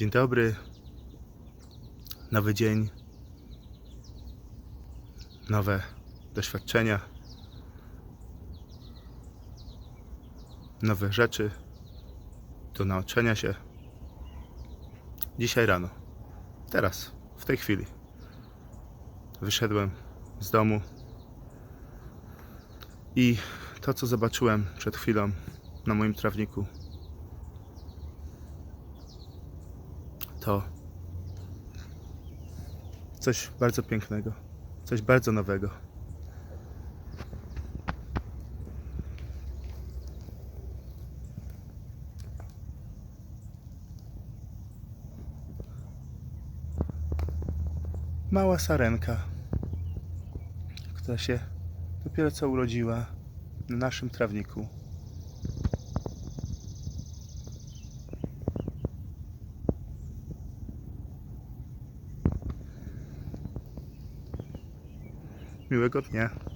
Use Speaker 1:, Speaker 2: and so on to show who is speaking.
Speaker 1: Dzień dobry. Nowy dzień. Nowe doświadczenia. Nowe rzeczy do nauczenia się. Dzisiaj rano. Teraz, w tej chwili. Wyszedłem z domu i to, co zobaczyłem przed chwilą na moim trawniku, to coś bardzo pięknego, coś bardzo nowego. Mała sarenka, która się dopiero co urodziła na naszym trawniku. Miłego dnia.